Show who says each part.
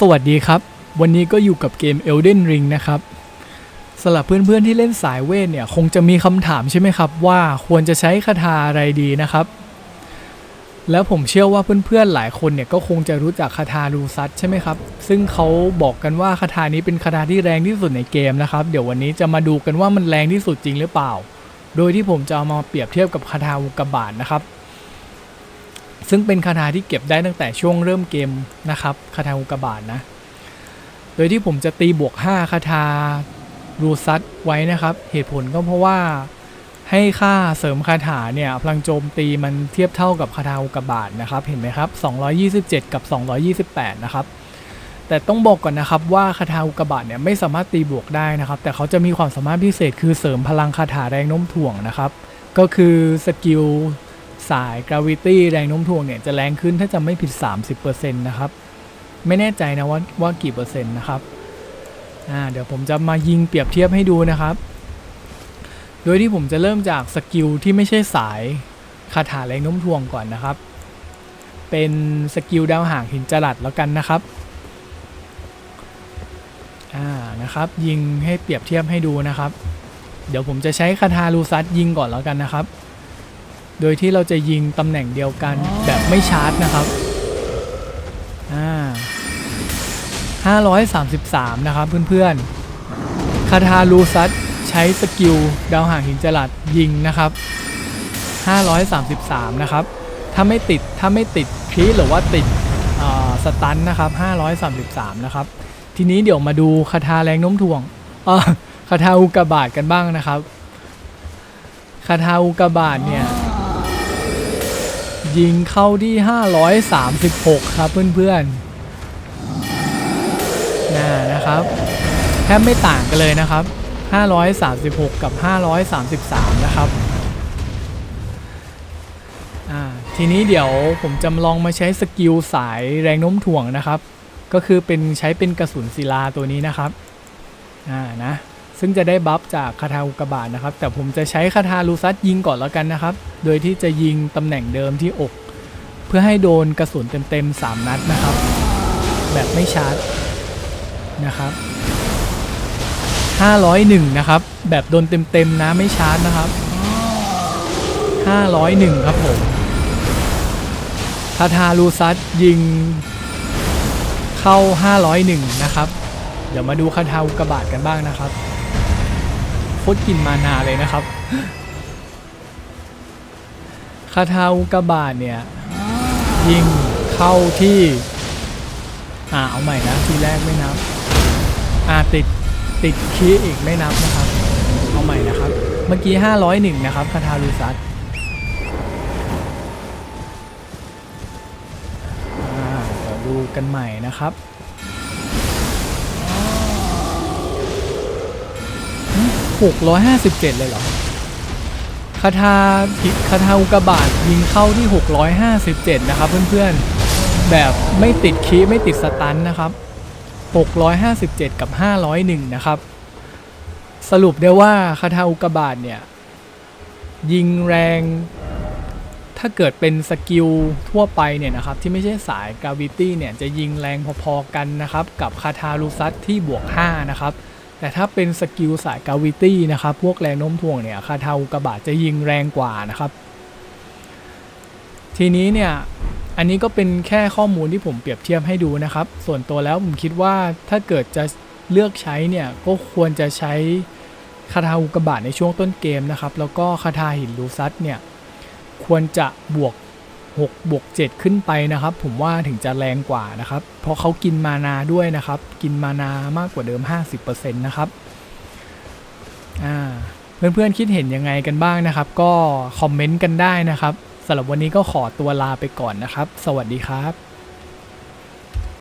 Speaker 1: สวัสดีครับ วันนี้ก็อยู่กับเกม Elden Ring นะครับสำหรับเพื่อนๆที่เล่นสายเวทเนี่ยคงจะมีคำถามใช่ไหมครับ ว่าควรจะใช้คาถาอะไรดีนะครับ แล้วผมเชื่อว่าเพื่อนๆหลายคนเนี่ยก็คงจะรู้จักคาถารูซัตใช่ไหมครับ ซึ่งเขาบอกกันว่าคาถานี้เป็นคาถาที่แรงที่สุดในเกมนะครับ เดี๋ยววันนี้จะมาดูกันว่ามันแรงที่สุดจริงหรือเปล่า โดยที่ผมจะเอามาเปรียบเทียบกับคาถาอุกกาบาตนะครับ ซึ่งเป็นคาถาที่เก็บได้ตั้งแต่ช่วงเริ่มเกมนะครับคาถาอุกบาตนะ โดยที่ผมจะตีบวก 5คาถารูซัตไว้นะครับ เหตุผลก็เพราะว่าให้ค่าเสริมคาถาเนี่ยพลังโจมตีมันเทียบเท่ากับคาถาอุกบาตนะครับ เห็นไหมครับ 227 กับ 228 นะครับ แต่ต้องบอกก่อนนะครับว่าคาถาอุกบาตเนี่ยไม่สามารถตีบวกได้นะครับ แต่เขาจะมีความสามารถพิเศษคือเสริมพลังคาถาแรงโน้มถ่วงนะครับ ก็คือสกิล สาย gravity แรงโน้มถ่วงเนี่ยจะแรงขึ้นถ้าจะไม่ผิด 30%นะครับ ไม่แน่ใจนะว่าว่ากี่เปอร์เซ็นต์นะครับอ่าเดี๋ยวผมจะมายิงเปรียบเทียบให้ดูนะครับ โดยที่ผมจะเริ่มจากสกิลที่ไม่ใช่สายคาถาแรงโน้มถ่วงก่อนนะครับ เป็นสกิลดาวหางหินจรัสแล้วกันนะครับอ่านะครับ ยิงให้เปรียบเทียบให้ดูนะครับ เดี๋ยวผมจะใช้คาถาลูซัสยิงก่อนแล้วกันนะครับ โดยที่เราจะยิงตำแหน่งเดียวกันแบบไม่ชาร์จนะครับอ่า533 นะครับเพื่อนๆ คาทาลูซัสใช้สกิลดาวหางหินจรัสยิงนะครับ 533 นะครับ ถ้าไม่ติดถ้าไม่ติดคลีหรือว่าติดอ่าสตันนะครับ 533 นะครับ ทีนี้เดี๋ยวมาดูคาถาแรงโน้มถ่วงเออคาถาอุกกาบาตกันบ้างนะครับ คาถาอุกกาบาตเนี่ย ยิงเข้าที่ 536 ครับเพื่อนๆน่านะครับแทบไม่ต่างกันเลยนะครับ 536 กับ 533 นะครับทีนี้เดี๋ยวผมจะลองมาใช้สกิลสายแรงโน้มถ่วงนะครับ ก็คือเป็นใช้เป็นกระสุนศิลาตัวนี้นะครับอ่านะ ซึ่งจะได้บัฟจากคาถาอุกบาตนะครับ แต่ผมจะใช้คาถาลูซัสยิงก่อนแล้วกันนะครับ โดยที่จะยิงตำแหน่งเดิมที่อก เพื่อให้โดนกระสุนเต็มๆ 3 นัดนะครับ แบบไม่ชาร์จนะครับ 501 นะครับ แบบโดนเต็มๆนะไม่ชาร์จนะครับ 501 ครับผมคาทาลูซัสยิงเข้า 501 นะครับ เดี๋ยวมาดูคาทาอุกบาตกันบ้างนะครับ คตรกินมานาเลยนะครับคาทาอุกบาตเนี่ยยิงเข้าที่ อ่าเอาใหม่นะทีแรกไม่นับ อ่าติดติดคีอีกไม่นับนะครับ เอาใหม่นะครับ เมื่อกี้ 501 นะครับคาทาลูซัสอ่าเดี๋ยวดูกันใหม่นะครับ หกร้อยห้าสิบเลยเหรอคาทาพิคาทาอุกบาตยิงเข้าที่ 657 นะครับเพื่อนๆ แบบไม่ติดคีไม่ติดสตันนะครับ 657 กับ 501 นะครับ สรุปได้ว่าคาทาอุกบาตเนี่ย ยิงแรง ถ้าเกิดเป็นสกิลทั่วไปเนี่ยนะครับ ที่ไม่ใช่สายกาวิตี้เนี่ย จะยิงแรงพอๆกันนะครับ กับคาทาลูซัสที่บวก 5 นะครับ แต่ถ้าเป็นสกิลสายกาวิตี้นะครับพวกแรงโน้มถ่วงเนี่ยคาทาอุกกาบาตจะยิงแรงกว่านะครับ ทีนี้เนี่ยอันนี้ก็เป็นแค่ข้อมูลที่ผมเปรียบเทียบให้ดูนะครับ ส่วนตัวแล้วผมคิดว่าถ้าเกิดจะเลือกใช้เนี่ยก็ควรจะใช้คาทาอุกบาตในช่วงต้นเกมนะครับ แล้วก็คาทาหินลูซัสเนี่ยควรจะบวก 6 บวก 7 ขึ้นไปนะครับ ผมว่าถึงจะแรงกว่านะครับ เพราะเขากินมานาด้วยนะครับ กินมานามากกว่าเดิม 50%นะครับอ่าเพื่อนๆคิดเห็นยังไงกันบ้างนะครับ ก็คอมเมนต์กันได้นะครับสำหรับวันนี้ก็ขอตัวลาไปก่อนนะครับ สวัสดีครับ